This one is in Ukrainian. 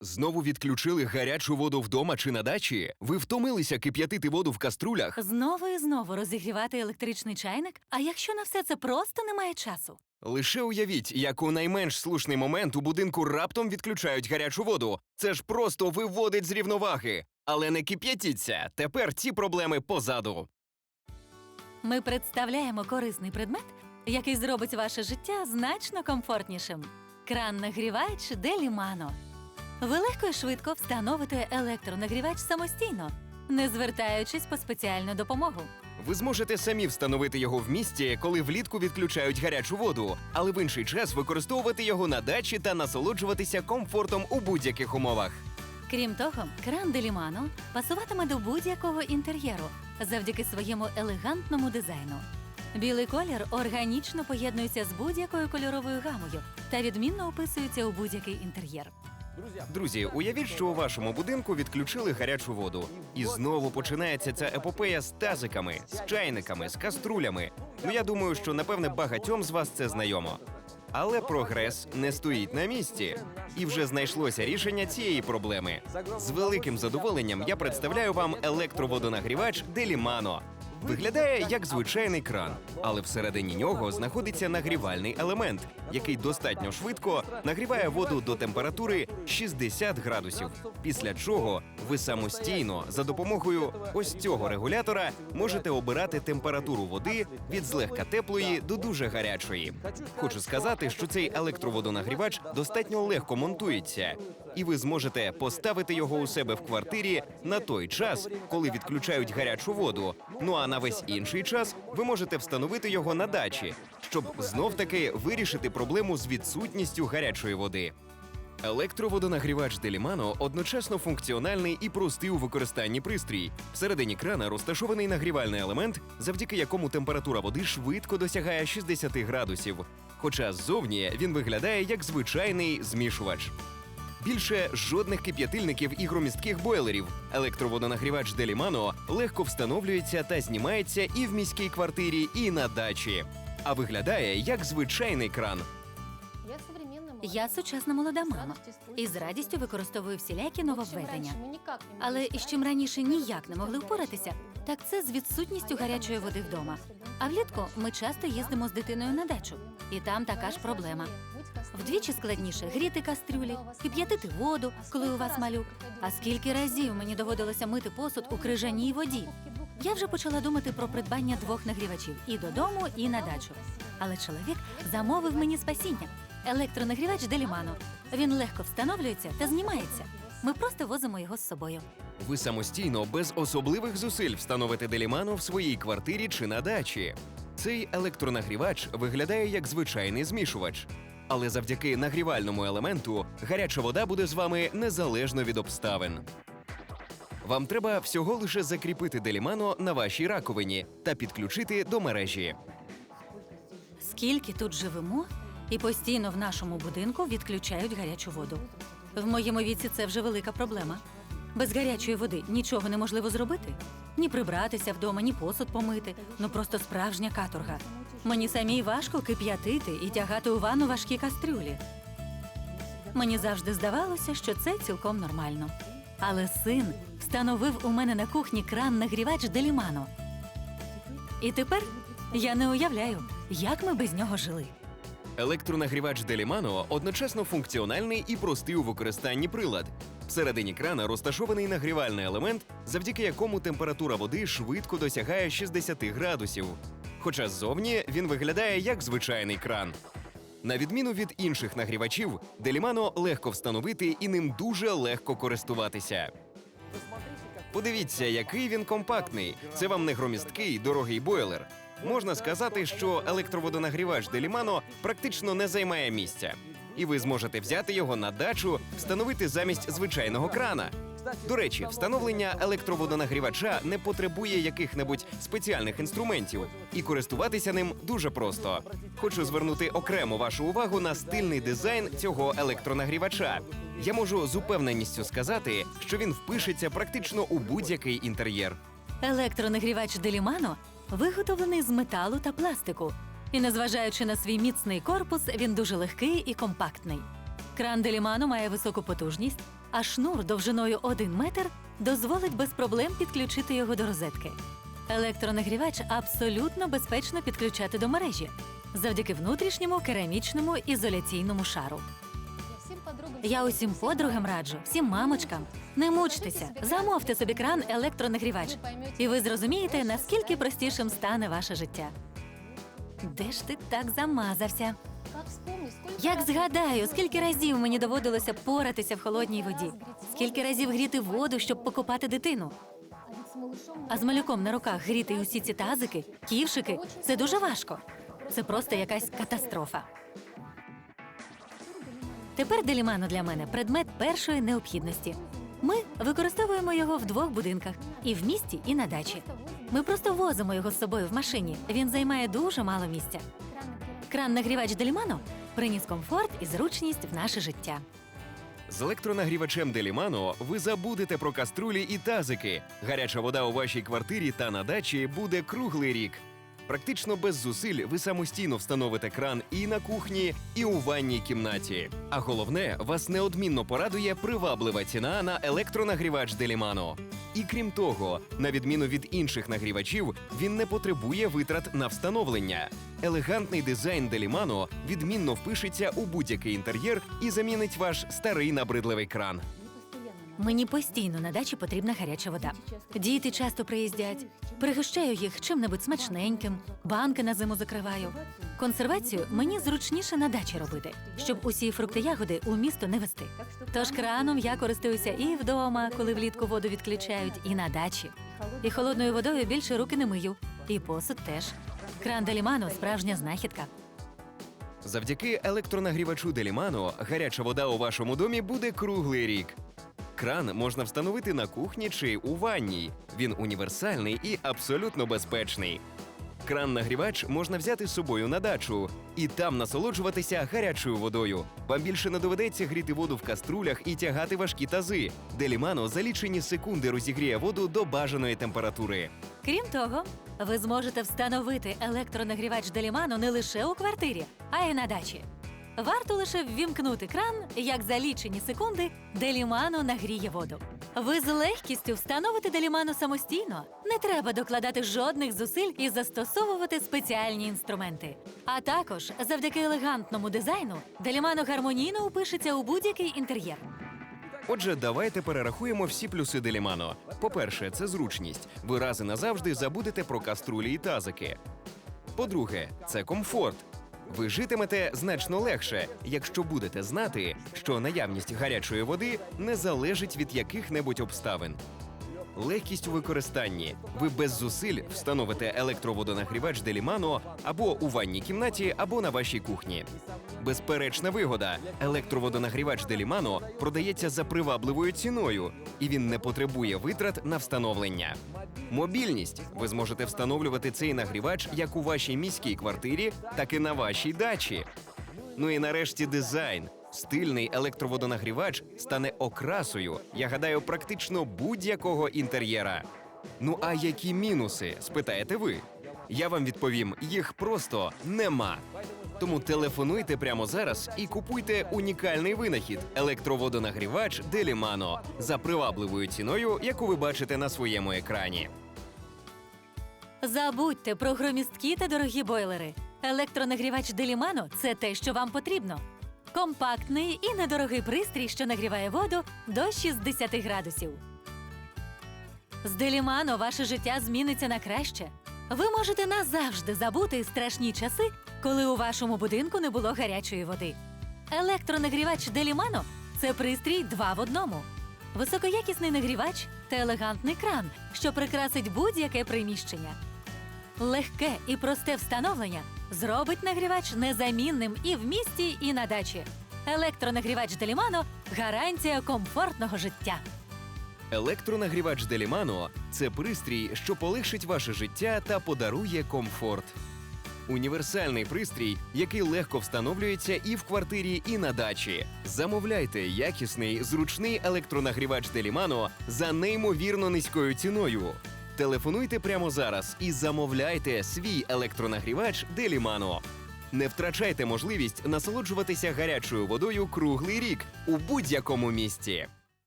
Знову відключили гарячу воду вдома чи на дачі? Ви втомилися кип'ятити воду в каструлях? Знову і знову розігрівати електричний чайник? А якщо на все це просто немає часу? Лише уявіть, як у найменш слушний момент у будинку раптом відключають гарячу воду. Це ж просто виводить з рівноваги. Але не кип'ятіться. Тепер ці проблеми позаду. Ми представляємо корисний предмет, який зробить ваше життя значно комфортнішим. Кран-нагрівач Делімано. Ви легко і швидко встановите електронагрівач самостійно, не звертаючись по спеціальну допомогу. Ви зможете самі встановити його в місті, коли влітку відключають гарячу воду, але в інший час використовувати його на дачі та насолоджуватися комфортом у будь-яких умовах. Крім того, кран Делімано пасуватиме до будь-якого інтер'єру завдяки своєму елегантному дизайну. Білий колір органічно поєднується з будь-якою кольоровою гамою та відмінно описується у будь-який інтер'єр. Друзі, уявіть, що у вашому будинку відключили гарячу воду. І знову починається ця епопея з тазиками, з чайниками, з каструлями. Ну я думаю, що напевне багатьом з вас це знайомо. Але прогрес не стоїть на місці, і вже знайшлося рішення цієї проблеми. З великим задоволенням я представляю вам електроводонагрівач Делімано. Виглядає як звичайний кран, але всередині нього знаходиться нагрівальний елемент, який достатньо швидко нагріває воду до температури 60 градусів. Після чого ви самостійно за допомогою ось цього регулятора можете обирати температуру води від злегка теплої до дуже гарячої. Хочу сказати, що цей електроводонагрівач достатньо легко монтується, і ви зможете поставити його у себе в квартирі на той час, коли відключають гарячу воду. Ну а на весь інший час ви можете встановити його на дачі, щоб знов таки вирішити проблему з відсутністю гарячої води. Електроводонагрівач Делімано одночасно функціональний і простий у використанні пристрій. Всередині крана розташований нагрівальний елемент, завдяки якому температура води швидко досягає 60 градусів. Хоча ззовні він виглядає як звичайний змішувач. Більше жодних кип'ятильників і громістких бойлерів. Електроводонагрівач Делімано легко встановлюється та знімається і в міській квартирі, і на дачі. А виглядає як звичайний кран. Я сучасна молода мама і з радістю використовую всілякі нововведення. Але із чим раніше ніяк не могли впоратися, так це з відсутністю гарячої води вдома. А влітку ми часто їздимо з дитиною на дачу, і там така ж проблема. Вдвічі складніше гріти кастрюлі, кип'ятити воду, коли у вас малюк. А скільки разів мені доводилося мити посуд у крижаній воді. Я вже почала думати про придбання двох нагрівачів і додому, і на дачу. Але чоловік замовив мені спасіння електронагрівач Делімано. Він легко встановлюється та знімається. Ми просто возимо його з собою. Ви самостійно без особливих зусиль встановите Делімано в своїй квартирі чи на дачі. Цей електронагрівач виглядає як звичайний змішувач. Але завдяки нагрівальному елементу гаряча вода буде з вами незалежно від обставин. Вам треба всього лише закріпити Делімано на вашій раковині та підключити до мережі. Скільки тут живемо, і постійно в нашому будинку відключають гарячу воду. В моєму віці це вже велика проблема. Без гарячої води нічого неможливо зробити. Ні прибратися вдома, ні посуд помити. Ну просто справжня каторга. Мені самій важко кип'ятити і тягати у ванну важкі кастрюлі. Мені завжди здавалося, що це цілком нормально. Але син встановив у мене на кухні кран нагрівач Делімано. І тепер я не уявляю, як ми без нього жили. Електронагрівач Делімано одночасно функціональний і простий у використанні прилад. Всередині крана розташований нагрівальний елемент, завдяки якому температура води швидко досягає 60 градусів. Хоча ззовні він виглядає як звичайний кран. На відміну від інших нагрівачів, Делімано легко встановити і ним дуже легко користуватися. Подивіться, який він компактний. Це вам не громісткий дорогий бойлер. Можна сказати, що електроводонагрівач Делімано практично не займає місця, і ви зможете взяти його на дачу, встановити замість звичайного крана. До речі, встановлення електроводонагрівача не потребує яких-небудь спеціальних інструментів, і користуватися ним дуже просто. Хочу звернути окремо вашу увагу на стильний дизайн цього електронагрівача. Я можу з упевненістю сказати, що він впишеться практично у будь-який інтер'єр. Електронагрівач Делімано виготовлений з металу та пластику. І незважаючи на свій міцний корпус, він дуже легкий і компактний. Кран Делімано має високу потужність, а шнур довжиною 1 метр дозволить без проблем підключити його до розетки. Електронагрівач абсолютно безпечно підключати до мережі завдяки внутрішньому керамічному ізоляційному шару. Я усім подругам раджу, всім мамочкам. Не мучтеся, замовте собі кран електронагрівач, і ви зрозумієте, наскільки простішим стане ваше життя. Де ж ти так замазався? Як згадаю, скільки разів мені доводилося поратися в холодній воді, скільки разів гріти воду, щоб покупати дитину. А з малюком на руках гріти усі ці тазики, ківшики це дуже важко. Це просто якась катастрофа. Тепер делімано для мене предмет першої необхідності. Ми використовуємо його в двох будинках і в місті, і на дачі. Ми просто возимо його з собою в машині. Він займає дуже мало місця. Кран нагрівач Делімано приніс комфорт і зручність в наше життя. З електронагрівачем Делімано ви забудете про каструлі і тазики. Гаряча вода у вашій квартирі та на дачі буде круглий рік. Практично без зусиль ви самостійно встановите кран і на кухні, і у ванній кімнаті. А головне, вас неодмінно порадує приваблива ціна на електронагрівач Делімано. І крім того, на відміну від інших нагрівачів, він не потребує витрат на встановлення. Елегантний дизайн Делімано відмінно впишеться у будь-який інтер'єр і замінить ваш старий набридливий кран. Мені постійно на дачі потрібна гаряча вода. Діти часто приїздять. Пригощаю їх чим-небудь смачненьким, банки на зиму закриваю. Консервацію мені зручніше на дачі робити, щоб усі фрукти ягоди у місто не вести. Тож краном я користуюся і вдома, коли влітку воду відключають, і на дачі. І холодною водою більше руки не мию, і посуд теж. Кран Делімано справжня знахідка. Завдяки електронагрівачу Делімано гаряча вода у вашому домі буде круглий рік. Кран можна встановити на кухні чи у ванній. Він універсальний і абсолютно безпечний. Кран-нагрівач можна взяти з собою на дачу і там насолоджуватися гарячою водою. Вам більше не доведеться гріти воду в каструлях і тягати важкі тази. Делімано за лічені секунди розігріє воду до бажаної температури. Крім того, ви зможете встановити електронагрівач Делімано не лише у квартирі, а й на дачі. Варто лише ввімкнути кран, як за лічені секунди Делімано нагріє воду. Ви з легкістю встановите Делімано самостійно. Не треба докладати жодних зусиль і застосовувати спеціальні інструменти. А також завдяки елегантному дизайну Делімано гармонійно упишеться у будь-який інтер'єр. Отже, давайте перерахуємо всі плюси Делімано. По-перше, це зручність. Ви рази назавжди забудете про каструлі і тазики. По-друге, це комфорт. Ви житимете значно легше, якщо будете знати, що наявність гарячої води не залежить від яких-небудь обставин. Легкість у використанні. Ви без зусиль встановите електроводонагрівач Делімано або у ванній кімнаті, або на вашій кухні. Безперечна вигода. Електроводонагрівач Делімано продається за привабливою ціною, і він не потребує витрат на встановлення. Мобільність. Ви зможете встановлювати цей нагрівач як у вашій міській квартирі, так і на вашій дачі. Ну і нарешті дизайн. Стильний електроводонагрівач стане окрасою, я гадаю, практично будь-якого інтер'єра. Ну а які мінуси? спитаєте ви? Я вам відповім: їх просто нема. Тому телефонуйте прямо зараз і купуйте унікальний винахід електроводонагрівач Делімано за привабливою ціною, яку ви бачите на своєму екрані. Забудьте про громісткі та дорогі бойлери. Електронагрівач Делімано це те, що вам потрібно. Компактний і недорогий пристрій, що нагріває воду до 60 градусів. З Делімано ваше життя зміниться на краще. Ви можете назавжди забути страшні часи, коли у вашому будинку не було гарячої води. Електронагрівач Делімано це пристрій два в одному. Високоякісний нагрівач та елегантний кран, що прикрасить будь-яке приміщення. Легке і просте встановлення зробить нагрівач незамінним і в місті, і на дачі. Електронагрівач Делімано гарантія комфортного життя. Електронагрівач Делімано це пристрій, що полегшить ваше життя та подарує комфорт. Універсальний пристрій, який легко встановлюється і в квартирі, і на дачі. Замовляйте якісний, зручний електронагрівач Делімано за неймовірно низькою ціною. Телефонуйте прямо зараз і замовляйте свій електронагрівач Делімано. Не втрачайте можливість насолоджуватися гарячою водою круглий рік у будь-якому місці.